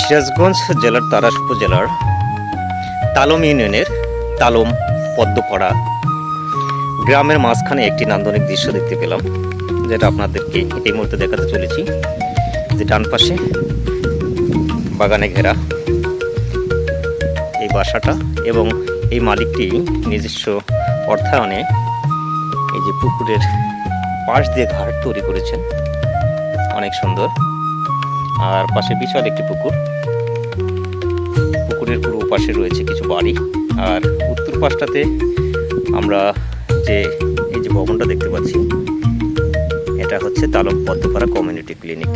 সিরাজগঞ্জ জেলার তারাস উপজেলার তালম ইউনিয়নের তালম পদ্মপাড়া গ্রামের মাঝখানে একটি নান্দনিক দৃশ্য দেখতে পেলাম, যেটা আপনাদেরকে এই মুহূর্তে দেখাতে চলেছি। যে ডান পাশে বাগানে ঘেরা এই বাসাটা এবং এই মালিকটি নিজস্ব অর্থায়নে এই যে পুকুরের পাশ দিয়ে ঘাট তৈরি করেছেন। অনেক সুন্দর। আর পাশে বিশাল একটি পুকুর। পুকুরের পুরো পাশে রয়েছে কিছু বাড়ি। আর উত্তর পাশটাতে আমরা যে, এই যে ভবনটা দেখতে পাচ্ছি, এটা হচ্ছে তালম পদ্মপাড়া কমিউনিটি ক্লিনিক।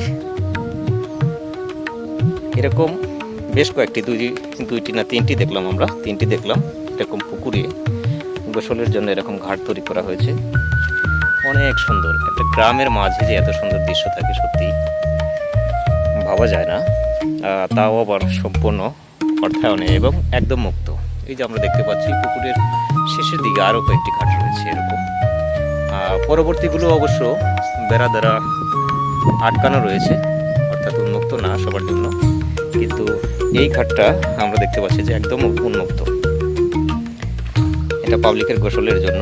এরকম বেশ কয়েকটি, দুই, দুইটি না তিনটি দেখলাম আমরা, তিনটি দেখলাম। এরকম পুকুরে গোসলের জন্য এরকম ঘাট তৈরি করা হয়েছে। অনেক সুন্দর, একটা গ্রামের মাঝে যে এত সুন্দর দৃশ্য থাকে সত্যি ভাবা যায় না। তাও আবার সম্পূর্ণ অর্থায়নে এবং একদম মুক্ত। এই যে আমরা দেখতে পাচ্ছি, পুকুরের শেষের দিকে আরও কয়েকটি ঘাট রয়েছে এরকম। পরবর্তীগুলো অবশ্য বেড়া দ্বারা আটকানো রয়েছে, অর্থাৎ উন্মুক্ত না সবার জন্য। কিন্তু এই ঘাটটা আমরা দেখতে পাচ্ছি যে একদম উন্মুক্ত। এটা পাবলিকের গোসলের জন্য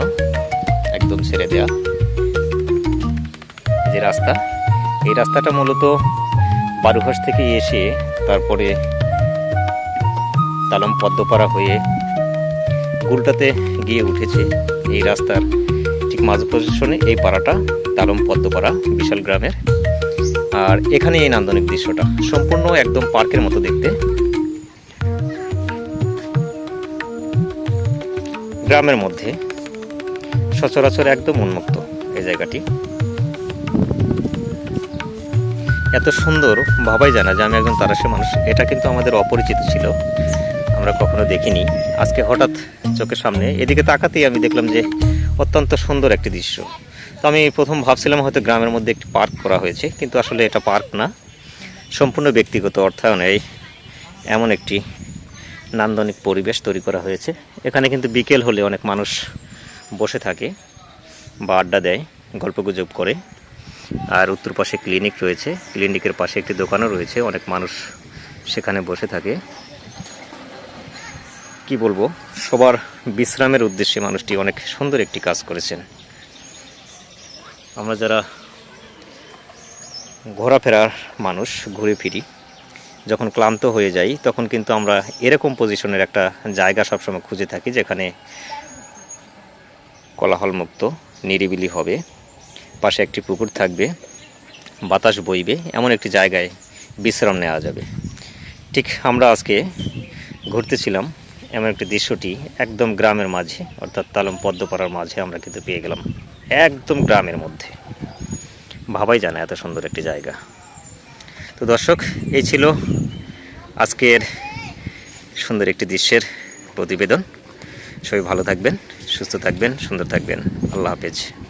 একদম ছেড়ে দেয়া। যে রাস্তা, এই রাস্তাটা মূলত বারুঘাস থেকে এসে তারপরে তালম পদ্মপাড়া হয়ে গুলটাতে গিয়ে উঠেছে এই রাস্তার ঠিক মাঝ পজিশনে এই পাড়াটা, তালম পদ্মপাড়া, বিশাল গ্রামের। আর এখানে এই নান্দনিক দৃশ্যটা। সম্পূর্ণ একদম পার্কের মতো দেখতে। গ্রামের মধ্যে সচরাচর একদম উন্মুক্ত এই জায়গাটি। এত সুন্দর ভাবাই যায় না যে আমি একজন তারাসের মানুষ। এটা কিন্তু আমাদের অপরিচিত ছিল। আমরা কখনো দেখিনি। আজকে হঠাৎ চোখের সামনে এদিকে তাকাতেই আমি দেখলাম যে অত্যন্ত সুন্দর একটি দৃশ্য। তো আমি প্রথম ভাবছিলাম হয়তো গ্রামের মধ্যে একটি পার্ক করা হয়েছে, কিন্তু আসলে এটা পার্ক না। সম্পূর্ণ ব্যক্তিগত অর্থায়নে এমন একটি নান্দনিক পরিবেশ তৈরি করা হয়েছে। এখানে কিন্তু বিকেল হলে অনেক মানুষ বসে থাকে বা আড্ডা দেয়, গল্পগুজব করে। আর উত্তর পাশে ক্লিনিক রয়েছে। ক্লিনিকের পাশে একটি দোকানও রয়েছে। অনেক মানুষ সেখানে বসে থাকে। কি বলব? সবার বিশ্রামের উদ্দেশ্যে মানুষটি অনেক সুন্দর একটি কাজ করেছেন। আমরা যারা ঘোরাফেরার মানুষ, ঘুরে ফিরি, যখন ক্লান্ত হয়ে যাই, তখন কিন্তু আমরা এরকম পজিশনের একটা জায়গা সবসময় খুঁজে থাকি, যেখানে কোলাহলমুক্ত, নিরিবিলি হবে। পাশে একটি পুকুর থাকবে, বাতাস বইবে, এমন একটি জায়গায় বিশ্রাম নেওয়া যাবে। ঠিক আমরা আজকে ঘুরতেছিলাম, এমন একটি দৃশ্যটি একদম গ্রামের মাঝে, অর্থাৎ তালম পদ্মপাড়ার মাঝে আমরা কিন্তু পেয়ে গেলাম। একদম গ্রামের মধ্যে। ভাবাই জানা এত সুন্দর একটি জায়গা। তো দর্শক, এই ছিল আজকের সুন্দর একটি দৃশ্যের প্রতিবেদন। সবাই ভালো থাকবেন, সুস্থ থাকবেন, সুন্দর থাকবেন। আল্লাহ হাফেজ।